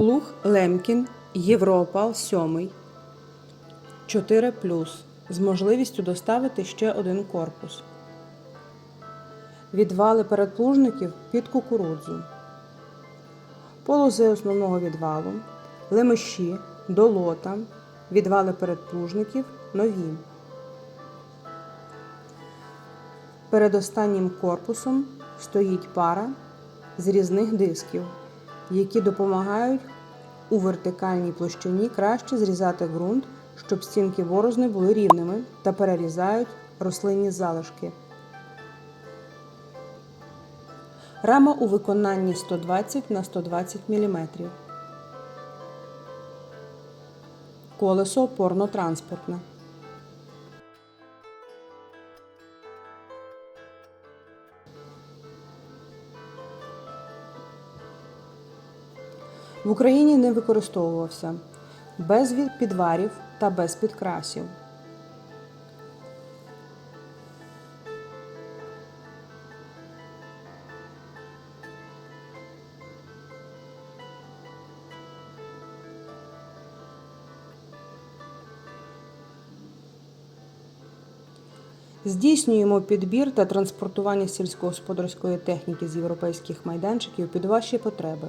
Плуг Лемкін Євроопал 7 4 з можливістю доставити ще один корпус. Відвали передплужників під кукурудзу. Полози основного відвалу, лемеші, долота, відвали передплужників нові. Перед останнім корпусом стоїть пара з різних дисків, які допомагають у вертикальній площині краще зрізати ґрунт, щоб стінки борозни були рівними та перерізають рослинні залишки. Рама у виконанні 120 на 120 мм. Колесо опорно-транспортне. В Україні не використовувався без підварів та без підкрасів. Здійснюємо підбір та транспортування сільськогосподарської техніки з європейських майданчиків під ваші потреби.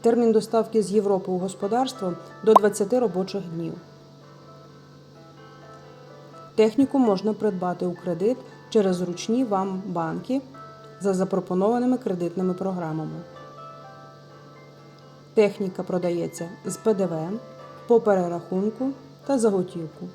Термін доставки з Європи у господарство до 20 робочих днів. Техніку можна придбати у кредит через зручні вам банки за запропонованими кредитними програмами. Техніка продається з ПДВ по перерахунку та за готівку.